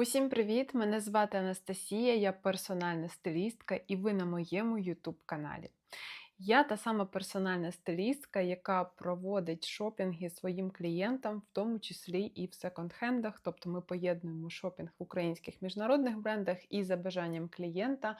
Усім привіт! Мене звати Анастасія, я персональна стилістка, і ви на моєму YouTube каналі. Я та сама персональна стилістка, яка проводить шопінги своїм клієнтам, в тому числі і в секонд-хендах. Тобто ми поєднуємо шопінг в українських міжнародних брендах і за бажанням клієнта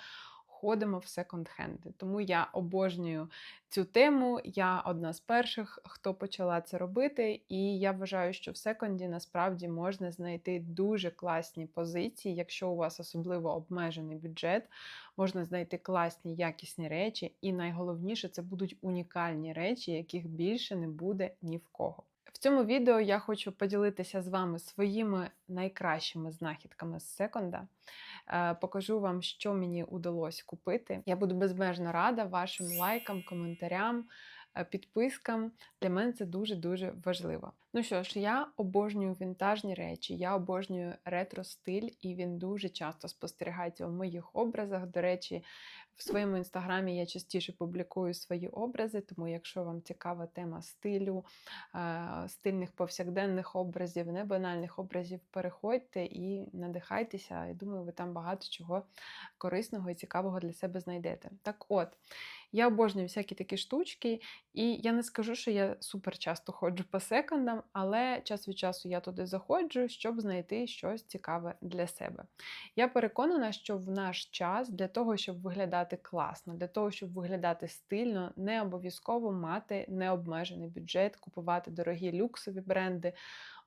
ходимо в секонд-хенди. Тому я обожнюю цю тему. Я одна з перших, хто почала це робити, і я вважаю, що в секонді насправді можна знайти дуже класні позиції, якщо у вас особливо обмежений бюджет, можна знайти класні якісні речі, і найголовніше це будуть унікальні речі, яких більше не буде ні в кого. Цьому відео я хочу поділитися з вами своїми найкращими знахідками з секонда. Е, покажу вам, що мені удалось купити. Я буду безмежно рада вашим лайкам, коментарям, е, підпискам. Для мене це дуже-дуже важливо. Ну що ж, я обожнюю вінтажні речі, я обожнюю ретро-стиль, і він дуже часто спостерігається у моїх образах. До речі, в своєму інстаграмі я частіше публікую свої образи, тому якщо вам цікава тема стилю, стильних повсякденних образів, небанальних образів, переходьте і надихайтеся. Я думаю, ви там багато чого корисного і цікавого для себе знайдете. Так от, я обожнюю всякі такі штучки, і я не скажу, що я супер часто ходжу по секондам, але час від часу я туди заходжу, щоб знайти щось цікаве для себе. Я переконана, що в наш час для того, щоб виглядати класно, для того, щоб виглядати стильно, не обов'язково мати необмежений бюджет, купувати дорогі люксові бренди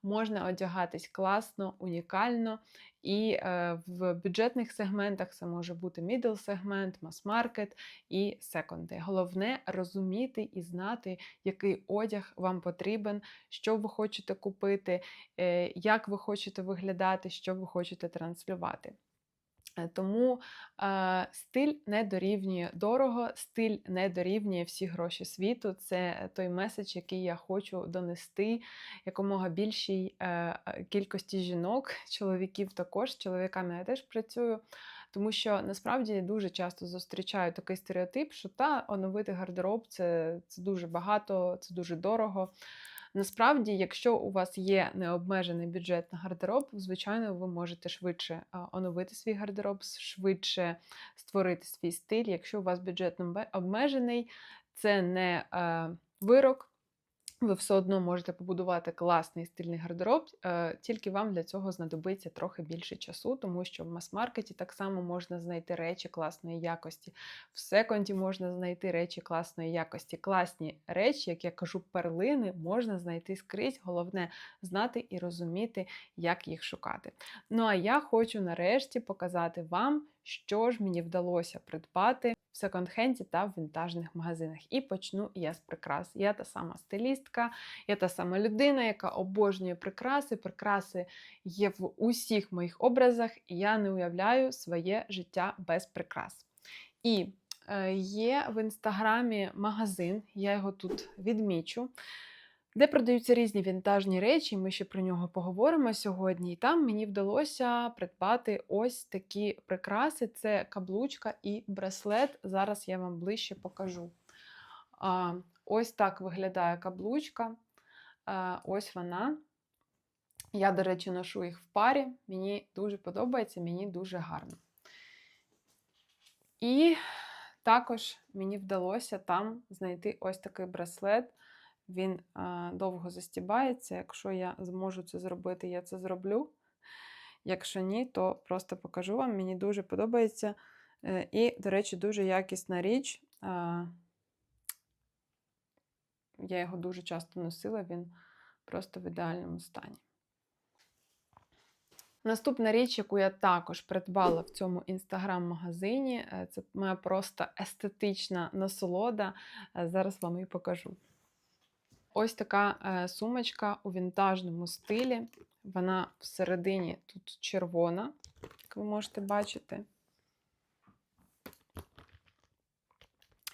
можна одягатись класно, унікально. І е, в бюджетних сегментах це може бути middle сегмент, мас-маркет і секонди. Головне розуміти і знати, який одяг вам потрібен, що ви хочете купити, е, як ви хочете виглядати, що ви хочете транслювати. Е, тому е, стиль не дорівнює дорого, стиль не дорівнює всі гроші світу. Це той меседж, який я хочу донести якомога більшій е, кількості жінок, чоловіків також, з чоловіками я теж працюю. Тому що насправді дуже часто зустрічаю такий стереотип, що та оновити гардероб це, це дуже багато, це дуже дорого. Насправді, якщо у вас є необмежений бюджет на гардероб, звичайно, ви можете швидше оновити свій гардероб, швидше створити свій стиль. Якщо у вас бюджет обмежений, це не вирок ви все одно можете побудувати класний стильний гардероб, е, тільки вам для цього знадобиться трохи більше часу, тому що в мас-маркеті так само можна знайти речі класної якості. В секонді можна знайти речі класної якості. Класні речі, як я кажу, перлини можна знайти скрізь. Головне знати і розуміти, як їх шукати. Ну а я хочу нарешті показати вам, що ж мені вдалося придбати в секонд-хенді та в вінтажних магазинах. І почну я з прикрас. Я та сама стилістка, я та сама людина, яка обожнює прикраси. Прикраси є в усіх моїх образах, і я не уявляю своє життя без прикрас. І е, є в інстаграмі магазин, я його тут відмічу де продаються різні вінтажні речі, ми ще про нього поговоримо сьогодні. І там мені вдалося придбати ось такі прикраси: це каблучка і браслет. Зараз я вам ближче покажу. А, Ось так виглядає каблучка. А, Ось вона. Я, до речі, ношу їх в парі. Мені дуже подобається, мені дуже гарно. І також мені вдалося там знайти ось такий браслет він довго застібається. Якщо я зможу це зробити, я це зроблю. Якщо ні, то просто покажу вам. Мені дуже подобається. Е, і, до речі, дуже якісна річ. Я його дуже часто носила, він просто в ідеальному стані. Наступна річ, яку я також придбала в цьому інстаграм-магазині, е, це моя просто естетична насолода. Е, зараз вам її покажу. Ось така е, сумочка у вінтажному стилі. Вона всередині тут червона, як ви можете бачити.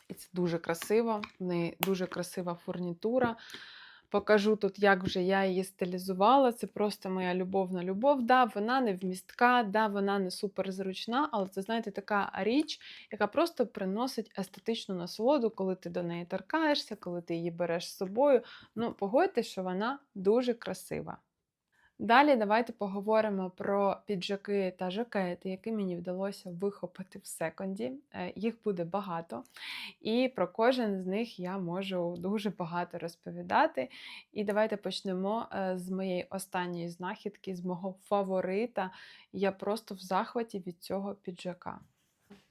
І це дуже красиво, в неї дуже красива фурнітура. Покажу тут, як вже я її стилізувала. Це просто моя любовна любов. Да, Вона не вмістка, да, вона не суперзручна, але це, знаєте, така річ, яка просто приносить естетичну насолоду, коли ти до неї торкаєшся, коли ти її береш з собою. Ну, погодьте, що вона дуже красива. Далі давайте поговоримо про піджаки та жакети, які мені вдалося вихопити в секонді. Е, Їх буде багато, і про кожен з них я можу дуже багато розповідати. І давайте почнемо е, з моєї останньої знахідки, з мого фаворита. Я просто в захваті від цього піджака.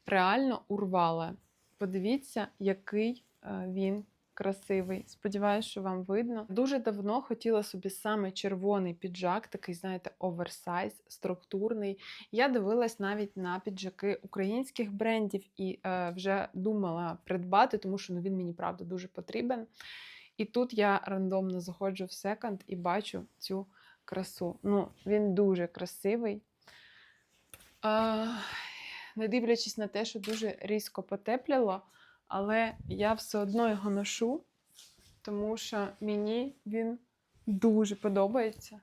Реально урвала. Подивіться, який е, він красивий. Сподіваюсь, що вам видно. Дуже давно хотіла собі саме червоний піджак, такий, знаєте, оверсайз, структурний. Я дивилась навіть на піджаки українських брендів і е, вже думала придбати, тому що ну, він мені правда дуже потрібен. І тут я рандомно заходжу в секонд і бачу цю красу. Ну, він дуже красивий. Е, не дивлячись на те, що дуже різко потепляло, але я все одно його ношу, тому що мені він дуже подобається.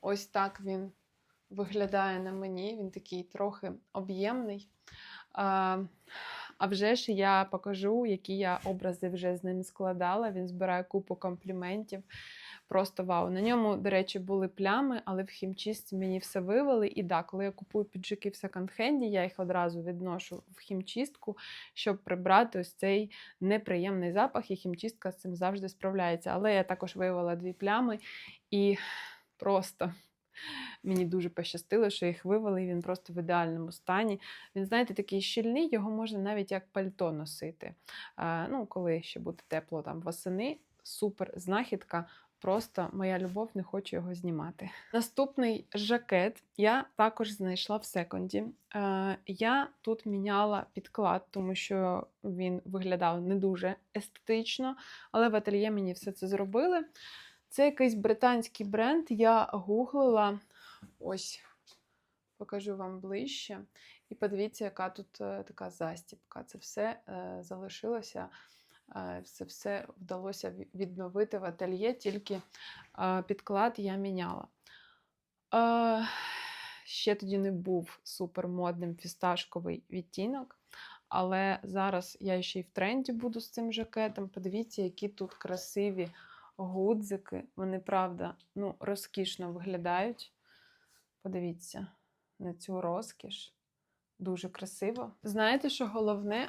Ось так він виглядає на мені. Він такий трохи об'ємний. А, а вже ж я покажу, які я образи вже з ним складала. Він збирає купу компліментів. Просто вау. На ньому, до речі, були плями, але в хімчистці мені все вивели. І так, коли я купую піджаки в секонд-хенді, я їх одразу відношу в хімчистку, щоб прибрати ось цей неприємний запах, і хімчистка з цим завжди справляється. Але я також виявила дві плями і просто. Мені дуже пощастило, що їх вивели, і він просто в ідеальному стані. Він, знаєте, такий щільний, його можна навіть як пальто носити. А, ну, коли ще буде тепло там восени, супер знахідка. Просто моя любов не хочу його знімати. Наступний жакет я також знайшла в секонді. Е, я тут міняла підклад, тому що він виглядав не дуже естетично, але в ательє мені все це зробили. Це якийсь британський бренд. Я гуглила. Ось, покажу вам ближче. І подивіться, яка тут е, така застіпка. Це все е, залишилося. Е, Це все вдалося відновити в ательє, тільки е, підклад я міняла. Е, Ще тоді не був супермодним фісташковий відтінок, але зараз я ще й в тренді буду з цим жакетом. Подивіться, які тут красиві гудзики. Вони, правда, ну, розкішно виглядають. Подивіться на цю розкіш. Дуже красиво. Знаєте, що головне?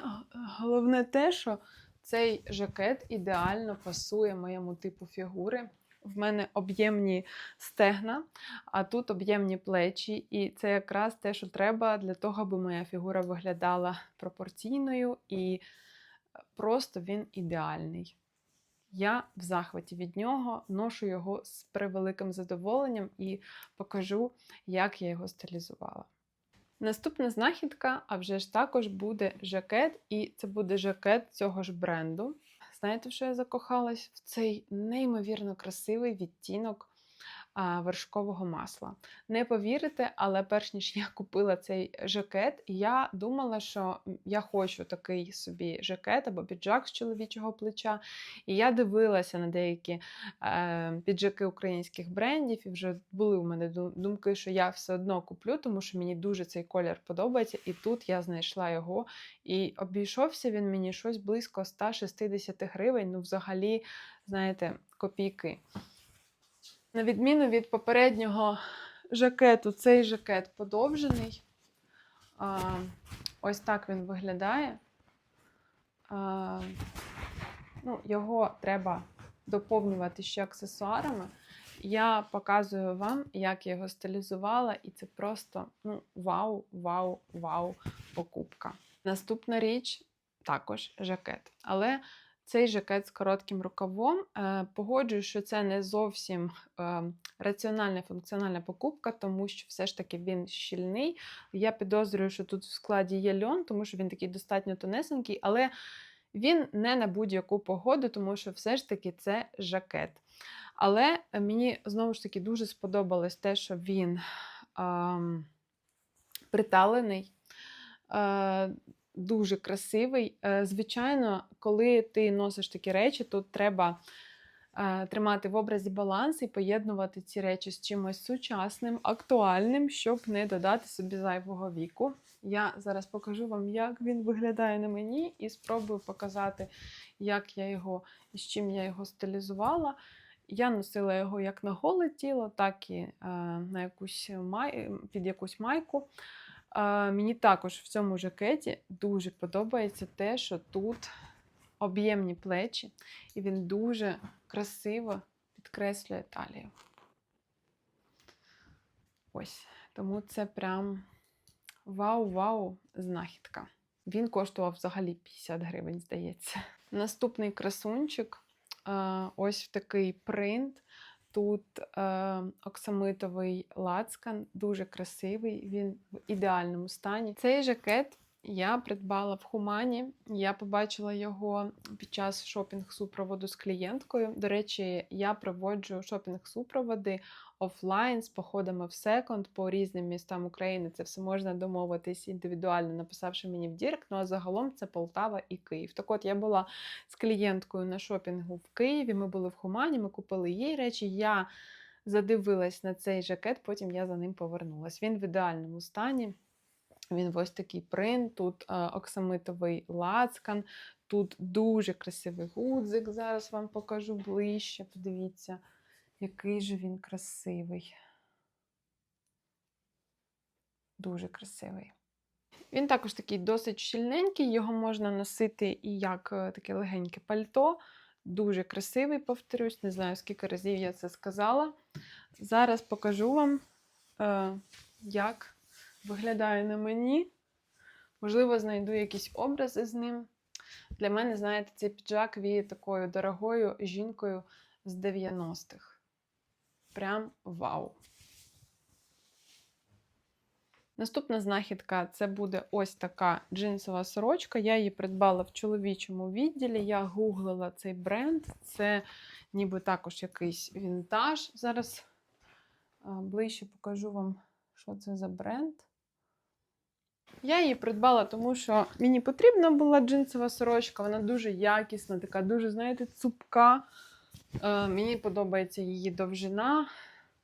Головне те, що цей жакет ідеально пасує моєму типу фігури. В мене об'ємні стегна, а тут об'ємні плечі. І це якраз те, що треба для того, аби моя фігура виглядала пропорційною і просто він ідеальний. Я в захваті від нього, ношу його з превеликим задоволенням і покажу, як я його стилізувала. Наступна знахідка, а вже ж також буде жакет, і це буде жакет цього ж бренду. Знаєте, в що я закохалась? В цей неймовірно красивий відтінок вершкового масла. Не повірите, але перш ніж я купила цей жакет, я думала, що я хочу такий собі жакет або піджак з чоловічого плеча. І я дивилася на деякі е, піджаки українських брендів, і вже були у мене думки, що я все одно куплю, тому що мені дуже цей колір подобається. І тут я знайшла його. І обійшовся він мені щось близько 160 гривень. Ну, взагалі, знаєте, копійки. На відміну від попереднього жакету, цей жакет подовжений. Ось так він виглядає. Ну, його треба доповнювати ще аксесуарами. Я показую вам, як я його стилізувала, і це просто ну, вау, вау, вау покупка. Наступна річ також жакет. Але цей жакет з коротким рукавом. Е, Погоджую, що це не зовсім е, раціональна функціональна покупка, тому що все ж таки він щільний. Я підозрюю, що тут в складі є льон, тому що він такий достатньо тонесенький, але він не на будь-яку погоду, тому що все ж таки це жакет. Але мені знову ж таки дуже сподобалось те, що він ем, приталений. Е, дуже красивий. Е, Звичайно, коли ти носиш такі речі, тут треба е, тримати в образі баланс і поєднувати ці речі з чимось сучасним, актуальним, щоб не додати собі зайвого віку. Я зараз покажу вам, як він виглядає на мені, і спробую показати, як я його і з чим я його стилізувала. Я носила його як на голе тіло, так і е, на якусь май... під якусь майку. Е, мені також в цьому жакеті дуже подобається те, що тут об'ємні плечі, і він дуже красиво підкреслює талію. Ось. Тому це прям вау-вау знахідка. Він коштував взагалі 50 гривень, здається. Наступний красунчик ось в такий принт. Тут е, оксамитовий лацкан, дуже красивий, він в ідеальному стані. Цей жакет я придбала в Хумані. Я побачила його під час шопінг-супроводу з клієнткою. До речі, я проводжу шопінг-супроводи офлайн з походами в секонд по різним містам України. Це все можна домовитись індивідуально, написавши мені в Дірк. Ну а загалом це Полтава і Київ. Так от я була з клієнткою на шопінгу в Києві. Ми були в Хумані, ми купили їй речі. Я задивилась на цей жакет, потім я за ним повернулась. Він в ідеальному стані. Він ось такий принт, тут е, оксамитовий лацкан, тут дуже красивий гудзик. Зараз вам покажу ближче. Подивіться, який же він красивий. Дуже красивий. Він також такий досить щільненький, його можна носити і як е, таке легеньке пальто. Дуже красивий, повторюсь, не знаю, скільки разів я це сказала. Зараз покажу вам, е, як виглядає на мені. Можливо, знайду якісь образи з ним. Для мене, знаєте, цей піджак віє такою дорогою жінкою з 90-х. Прям вау! Наступна знахідка це буде ось така джинсова сорочка. Я її придбала в чоловічому відділі. Я гуглила цей бренд. Це ніби також якийсь вінтаж. Зараз ближче покажу вам, що це за бренд. Я її придбала, тому що мені потрібна була джинсова сорочка, вона дуже якісна, така дуже, знаєте, цупка. Е, Мені подобається її довжина,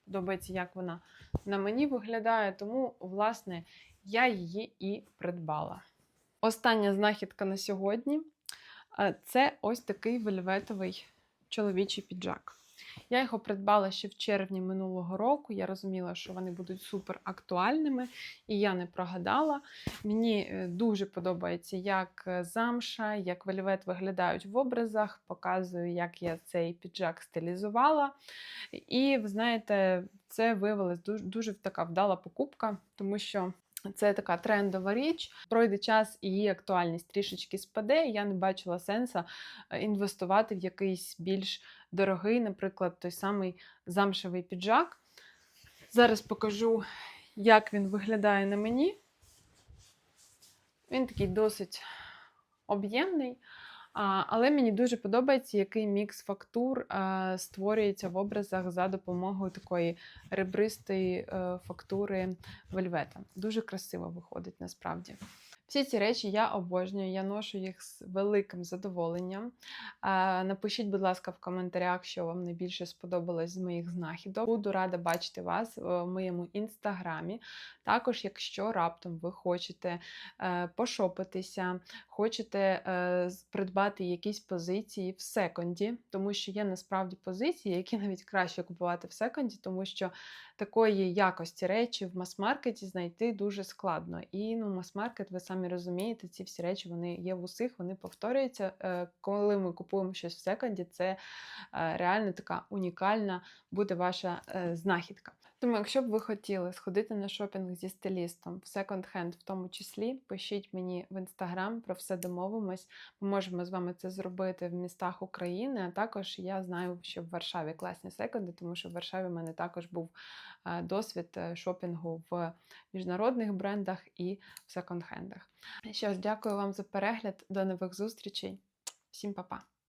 подобається, як вона на мені виглядає, тому, власне, я її і придбала. Остання знахідка на сьогодні це ось такий вельветовий чоловічий піджак. Я його придбала ще в червні минулого року. Я розуміла, що вони будуть супер актуальними, і я не прогадала. Мені е, дуже подобається, як е, замша, як вельвет виглядають в образах. Показую, як я цей піджак стилізувала. І, ви знаєте, це виявилась дуже, дуже така вдала покупка, тому що. Це така трендова річ. Пройде час і її актуальність трішечки спаде. і Я не бачила сенсу е, інвестувати в якийсь більш дорогий, наприклад, той самий замшевий піджак. Зараз покажу, як він виглядає на мені. Він такий досить об'ємний. Але мені дуже подобається, який мікс фактур створюється в образах за допомогою такої ребристої е, фактури вельвета. Дуже красиво виходить насправді. Всі ці речі я обожнюю, я ношу їх з великим задоволенням. Напишіть, будь ласка, в коментарях, що вам найбільше сподобалось з моїх знахідок. Буду рада бачити вас в моєму інстаграмі. Також, якщо раптом ви хочете е, пошопитися, хочете е, придбати якісь позиції в секонді, тому що є насправді позиції, які навіть краще купувати в секонді, тому що такої якості речі в мас-маркеті знайти дуже складно. І ну, мас-маркет, ви самі розумієте, ці всі речі вони є в усіх, вони повторюються. Е, коли ми купуємо щось в секонді, це е, реально така унікальна буде ваша е, знахідка. Тому, якщо б ви хотіли сходити на шопінг зі стилістом в секонд-хенд, в тому числі, пишіть мені в інстаграм, про все домовимось. Ми можемо з вами це зробити в містах України. А також я знаю, що в Варшаві класні секонди, тому що в Варшаві в мене також був досвід шопінгу в міжнародних брендах і в секонд-хендах. Що ж, дякую вам за перегляд. До нових зустрічей. Всім па-па!